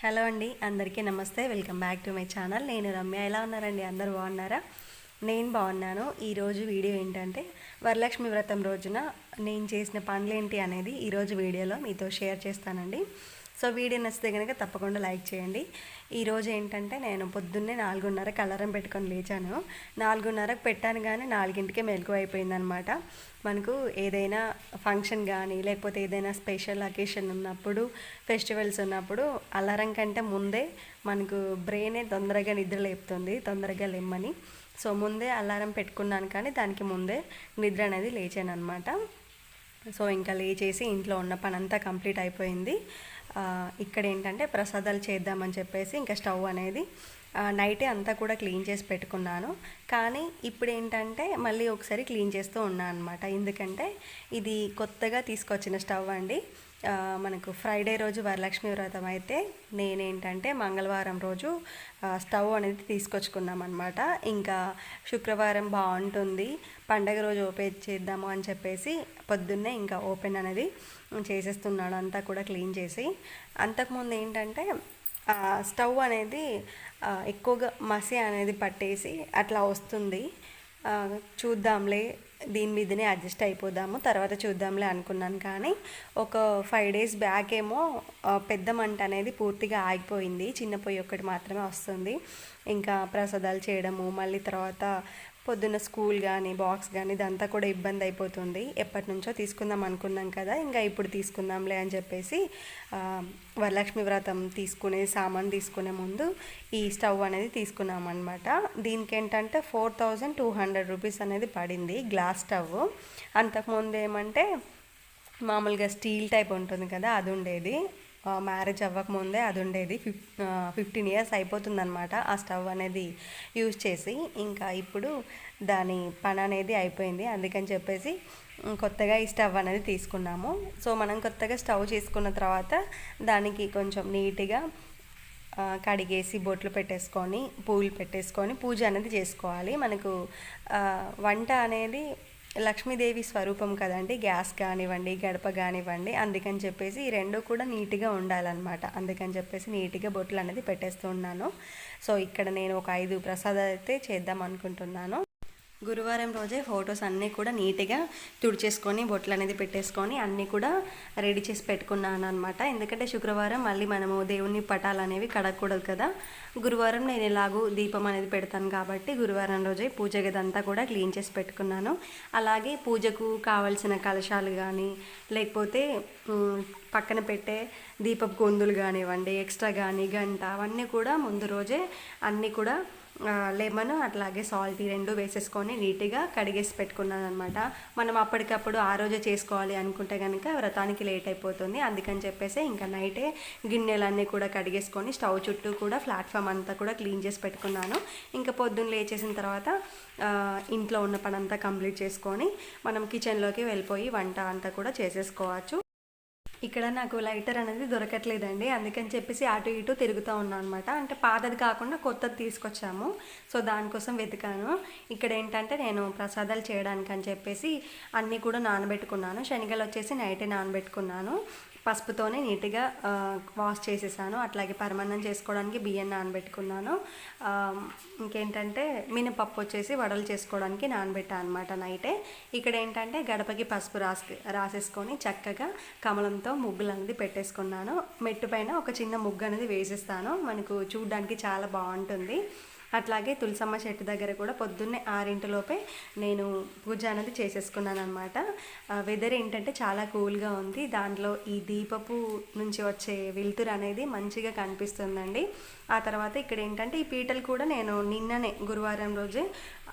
Hello అండి అందరికీ నమస్తే. Welcome back to my channel. నేను రమ్య. ఎలా ఉన్నారండి? అందరు బాగున్నారా? నేను బాగున్నాను. ఈరోజు వీడియో ఏంటంటే వరలక్ష్మి వ్రతం రోజున నేను చేసిన పనులేంటి అనేది ఈరోజు వీడియోలో మీతో షేర్ చేస్తానండి. సో వీడియో నచ్చితే కనుక తప్పకుండా లైక్ చేయండి. ఈరోజు ఏంటంటే నేను పొద్దున్నే నాలుగున్నరకు అలారం పెట్టుకొని లేచాను. నాలుగున్నరకు పెట్టాను కానీ నాలుగింటికే మెలకు అయిపోయిందనమాట. మనకు ఏదైనా ఫంక్షన్ కానీ లేకపోతే ఏదైనా స్పెషల్ అకేషన్ ఉన్నప్పుడు ఫెస్టివల్స్ ఉన్నప్పుడు అలారం కంటే ముందే మనకు బ్రెయినే తొందరగా నిద్ర లేపుతుంది తొందరగా లేమ్మని. సో ముందే అలారం పెట్టుకున్నాను కానీ దానికి ముందే నిద్ర అనేది లేచాను అనమాట సో ఇంకా లేచేసి ఇంట్లో ఉన్న పని అంతా కంప్లీట్ అయిపోయింది. ఇక్కడ ఏంటంటే ప్రసాదాలు చేద్దామని చెప్పేసి ఇంకా స్టవ్ అనేది నైటే అంతా కూడా క్లీన్ చేసి పెట్టుకున్నాను. కానీ ఇప్పుడు ఏంటంటే మళ్ళీ ఒకసారి క్లీన్ చేస్తూ ఉన్నాను అనమాట ఎందుకంటే ఇది కొత్తగా తీసుకొచ్చిన స్టవ్ అండి. మనకు ఫ్రైడే రోజు వరలక్ష్మి వ్రతం అయితే నేనేంటంటే మంగళవారం రోజు స్టవ్ అనేది తీసుకొచ్చుకున్నాం అనమాట ఇంకా శుక్రవారం బాగుంటుంది పండగ రోజు ఓపెన్ చేద్దాము అని చెప్పేసి పొద్దున్నే ఇంకా ఓపెన్ అనేది చేసేస్తున్నాడు. అంతా కూడా క్లీన్ చేసి అంతకుముందు ఏంటంటే స్టవ్ అనేది ఎక్కువగా మసి అనేది పట్టేసి అట్లా వస్తుంది. చూద్దాంలే దీని మీదనే అడ్జస్ట్ అయిపోదాము తర్వాత చూద్దాంలే అనుకున్నాను కానీ ఒక ఫైవ్ డేస్ బ్యాక్ ఏమో పెద్ద మంట అనేది పూర్తిగా ఆగిపోయింది. చిన్న పొయ్యి ఒక్కటి మాత్రమే వస్తుంది. ఇంకా ప్రసాదాలు చేయడము మళ్ళీ తర్వాత పొద్దున్న స్కూల్ కానీ బాక్స్ కానీ ఇదంతా కూడా ఇబ్బంది అయిపోతుంది. ఎప్పటి నుంచో తీసుకుందాం అనుకున్నాం కదా ఇంకా ఇప్పుడు తీసుకుందాంలే అని చెప్పేసి వరలక్ష్మి వ్రతం తీసుకునే సామాన్ తీసుకునే ముందు ఈ స్టవ్ అనేది తీసుకున్నాం అనమాట దీనికి ఏంటంటే four thousand two hundred rupees అనేది పడింది గ్లాస్ స్టవ్. అంతకుముందు ఏమంటే మామూలుగా స్టీల్ టైప్ ఉంటుంది కదా అది ఉండేది. మ్యారేజ్ అవ్వకముందే అది ఉండేది. ఫిఫ్ ఫిఫ్టీన్ ఇయర్స్ అయిపోతుందనమాట ఆ స్టవ్ అనేది యూజ్ చేసి. ఇంకా ఇప్పుడు దాని పని అనేది అయిపోయింది. అందుకని చెప్పేసి కొత్తగా ఈ స్టవ్ అనేది తీసుకున్నాము. సో మనం కొత్తగా స్టవ్ చేసుకున్న తర్వాత దానికి కొంచెం నీట్గా కడిగేసి బొట్లు పెట్టేసుకొని పూలు పెట్టేసుకొని పూజ అనేది చేసుకోవాలి. మనకు వంట అనేది లక్ష్మీదేవి స్వరూపం కదండి గ్యాస్ కానివ్వండి గడప కానివ్వండి అందుకని చెప్పేసి ఈ రెండు కూడా నీట్గా ఉండాలన్నమాట. అందుకని చెప్పేసి నీట్గా బొట్లు అనేది పెట్టేస్తున్నాను సో ఇక్కడ నేను ఒక ఐదు ప్రసాదాలు అయితే చేద్దాం అనుకుంటున్నాను. గురువారం రోజే ఫొటోస్ అన్నీ కూడా నీట్గా తుడిచేసుకొని బొట్లు అనేది పెట్టేసుకొని అన్నీ కూడా రెడీ చేసి పెట్టుకున్నాను అనమాట ఎందుకంటే శుక్రవారం మళ్ళీ మనము దేవుని పటాలు అనేవి కడగకూడదు కదా. గురువారం నేను ఎలాగూ దీపం అనేది పెడతాను కాబట్టి గురువారం రోజే పూజ గదంతా కూడా క్లీన్ చేసి పెట్టుకున్నాను. అలాగే పూజకు కావలసిన కలశాలు కానీ లేకపోతే పక్కన పెట్టే దీపపు గొంతులు కానివ్వండి ఎక్స్ట్రా కానీ గంట అవన్నీ కూడా ముందు రోజే అన్నీ కూడా లెమన్ అట్లాగే సాల్ట్ ఈ రెండు వేసేసుకొని నీట్గా కడిగేసి పెట్టుకున్నాను అనమాట మనం అప్పటికప్పుడు ఆ రోజే చేసుకోవాలి అనుకుంటే కనుక వ్రతానికి లేట్ అయిపోతుంది. అందుకని చెప్పేసి ఇంకా నైటే గిన్నెలన్నీ కూడా కడిగేసుకొని స్టవ్ చుట్టూ కూడా ప్లాట్ఫామ్ అంతా కూడా క్లీన్ చేసి పెట్టుకున్నాను. ఇంకా పొద్దున్న లేచేసిన తర్వాత ఇంట్లో ఉన్న పని అంతా కంప్లీట్ చేసుకొని మనం కిచెన్లోకి వెళ్ళిపోయి వంట అంతా కూడా చేసేసుకోవచ్చు. ఇక్కడ నాకు లైటర్ అనేది దొరకట్లేదండి. అందుకని చెప్పేసి అటు ఇటు తిరుగుతూ ఉన్నాను అనమాట అంటే పాతది కాకుండా కొత్తది తీసుకొచ్చాము. సో దానికోసం వెతికాను. ఇక్కడ ఏంటంటే నేను ప్రసాదాలు చేయడానికి అని చెప్పేసి అన్నీ కూడా నానబెట్టుకున్నాను. శనగలు వచ్చేసి నైటే నానబెట్టుకున్నాను. పసుపుతోనే నీట్గా వాష్ చేసేసాను. అట్లాగే పరమాన్నం చేసుకోవడానికి బియ్యం నానబెట్టుకున్నాను. ఇంకేంటంటే మినపప్పు వచ్చేసి వడలు చేసుకోవడానికి నానబెట్టాను అనమాట నైటే. ఇక్కడ ఏంటంటే గడపకి పసుపు రాసి రాసేసుకొని చక్కగా కమలంతో ముగ్గులు అనేది పెట్టేసుకున్నాను. మెట్టు పైన ఒక చిన్న ముగ్గు అనేది వేసేస్తాను. మనకు చూడడానికి చాలా బాగుంటుంది. అట్లాగే తులసమ్మ చెట్టు దగ్గర కూడా పొద్దున్నే ఆరింటిలోపే నేను పూజ అనేది చేసేసుకున్నాను అనమాట వెదర్ ఏంటంటే చాలా కూల్గా ఉంది. దాంట్లో ఈ దీపపు నుంచి వచ్చే వెలుతురు అనేది మంచిగా కనిపిస్తుందండి. ఆ తర్వాత ఇక్కడ ఏంటంటే ఈ పీటలు కూడా నేను నిన్ననే గురువారం రోజే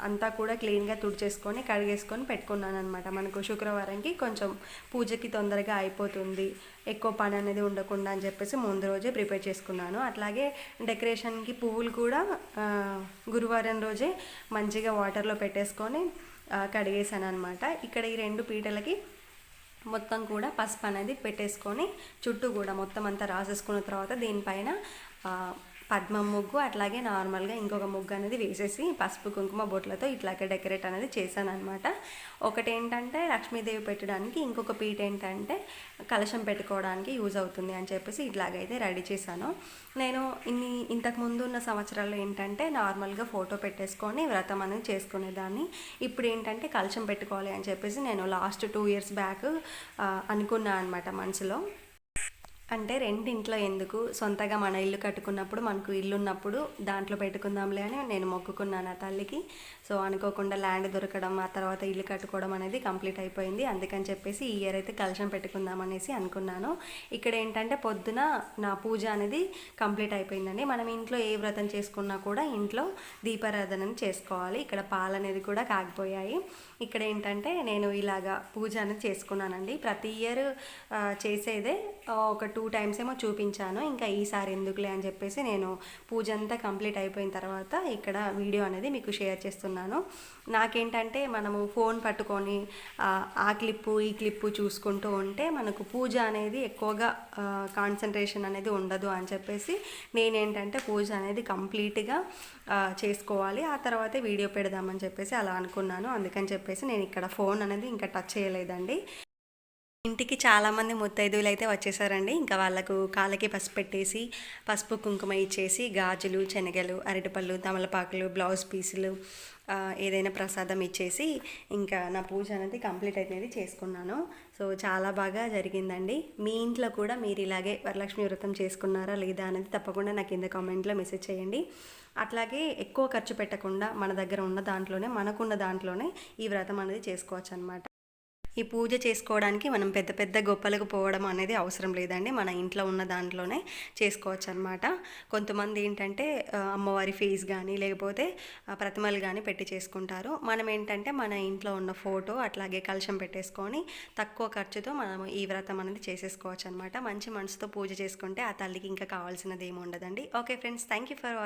అంతా కూడా క్లీన్గా తుడిచేసుకొని కడిగేసుకొని పెట్టుకున్నాను అనమాట మనకు శుక్రవారంకి కొంచెం పూజకి తొందరగా అయిపోతుంది. ఎక్కువ పని అనేది ఉండకుండా అని చెప్పేసి ముందు రోజే ప్రిపేర్ చేసుకున్నాను. అట్లాగే డెకరేషన్కి పువ్వులు కూడా గురువారం రోజే మంచిగా వాటర్లో పెట్టేసుకొని కడిగేసాను అనమాట ఇక్కడ ఈ రెండు పీటలకి మొత్తం కూడా పసుపు అనేది పెట్టేసుకొని చుట్టూ కూడా మొత్తం అంతా రాసేసుకున్న తర్వాత దీనిపైన పద్మం ముగ్గు అట్లాగే నార్మల్గా ఇంకొక ముగ్గు అనేది వేసేసి పసుపు కుంకుమ బొట్లతో ఇట్లాగే డెకరేట్ అనేది చేశాను అనమాట ఒకటి ఏంటంటే లక్ష్మీదేవి పెట్టడానికి ఇంకొక పీట ఏంటంటే కలశం పెట్టుకోవడానికి యూజ్ అవుతుంది అని చెప్పేసి ఇట్లాగైతే రెడీ చేశాను. నేను ఇన్ని ఇంతకు ముందు ఉన్న సంవత్సరాల్లో ఏంటంటే నార్మల్గా ఫోటో పెట్టేసుకొని వ్రతం అనేది చేసుకునేదాన్ని. ఇప్పుడు ఏంటంటే కలశం పెట్టుకోవాలి అని చెప్పేసి నేను లాస్ట్ టూ ఇయర్స్ బ్యాక్ అనుకున్నాను అనమాట మనసులో. అంటే రెండింట్లో ఎందుకు సొంతగా మన ఇల్లు కట్టుకున్నప్పుడు మనకు ఇల్లు ఉన్నప్పుడు దాంట్లో పెట్టుకుందాంలే అని నేను మొక్కుకున్నాను ఆ తల్లికి. సో అనుకోకుండా ల్యాండ్ దొరకడం ఆ తర్వాత ఇల్లు కట్టుకోవడం అనేది కంప్లీట్ అయిపోయింది. అందుకని చెప్పేసి ఈ ఇయర్ అయితే కలశం పెట్టుకుందాం అనేసి అనుకున్నాను. ఇక్కడ ఏంటంటే పొద్దున నా పూజ అనేది కంప్లీట్ అయిపోయిందండి. మనం ఇంట్లో ఏ వ్రతం చేసుకున్నా కూడా ఇంట్లో దీపారాధనని చేసుకోవాలి. ఇక్కడ పాలు అనేది కూడా కాగిపోయాయి. ఇక్కడ ఏంటంటే నేను ఇలాగా పూజ అనేది చేసుకున్నానండి. ప్రతి ఇయర్ చేసేదే ఒకటి టూ టైమ్స్ ఏమో చూపించాను. ఇంకా ఈసారి ఎందుకులే అని చెప్పేసి నేను పూజ అంతా కంప్లీట్ అయిపోయిన తర్వాత ఇక్కడ వీడియో అనేది మీకు షేర్ చేస్తున్నాను. నాకేంటంటే మనము ఫోన్ పట్టుకొని ఆ, క్లిప్పు ఈ క్లిప్పు చూసుకుంటూ ఉంటే మనకు పూజ అనేది ఎక్కువగా కాన్సన్ట్రేషన్ అనేది ఉండదు అని చెప్పేసి నేనేంటంటే పూజ అనేది కంప్లీట్గా చేసుకోవాలి. ఆ తర్వాతే వీడియో పెడదామని చెప్పేసి అలా అనుకున్నాను. అందుకని చెప్పేసి నేను ఇక్కడ ఫోన్ అనేది ఇంకా టచ్ చేయలేదండి. ఇంటికి చాలామంది ముత్తైదువులు అయితే వచ్చేసారండి. ఇంకా వాళ్ళకు కాళ్ళకి పసుపు పెట్టేసి పసుపు కుంకుమ ఇచ్చేసి గాజులు శనగలు అరటిపళ్ళు తమలపాకులు బ్లౌజ్ పీసులు ఏదైనా ప్రసాదం ఇచ్చేసి ఇంకా నా పూజ అనేది కంప్లీట్ అనేది చేసుకున్నాను. సో చాలా బాగా జరిగిందండి. మీ ఇంట్లో కూడా మీరు ఇలాగే వరలక్ష్మి వ్రతం చేసుకున్నారా లేదా అనేది తప్పకుండా నాకు కింద కామెంట్లో మెసేజ్ చేయండి. అట్లాగే ఎక్కువ ఖర్చు పెట్టకుండా మన దగ్గర ఉన్న దాంట్లోనే మనకున్న దాంట్లోనే ఈ వ్రతం అనేది చేసుకోవచ్చు అనమాట ఈ పూజ చేసుకోవడానికి మనం పెద్ద పెద్ద గొప్పలకు పోవడం అనేది అవసరం లేదండి. మన ఇంట్లో ఉన్న దాంట్లోనే చేసుకోవచ్చు అనమాట కొంతమంది ఏంటంటే అమ్మవారి ఫేస్ కానీ లేకపోతే ప్రతిమలు కానీ పెట్టి చేసుకుంటారు. మనం ఏంటంటే మన ఇంట్లో ఉన్న ఫోటో అట్లాగే కలశం పెట్టేసుకొని తక్కువ ఖర్చుతో మనం ఈ వ్రతం అనేది చేసేసుకోవచ్చు అనమాట మంచి మనసుతో పూజ చేసుకుంటే ఆ తల్లికి ఇంకా కావాల్సినది ఏమి ఉండదండి. Okay friends thank you for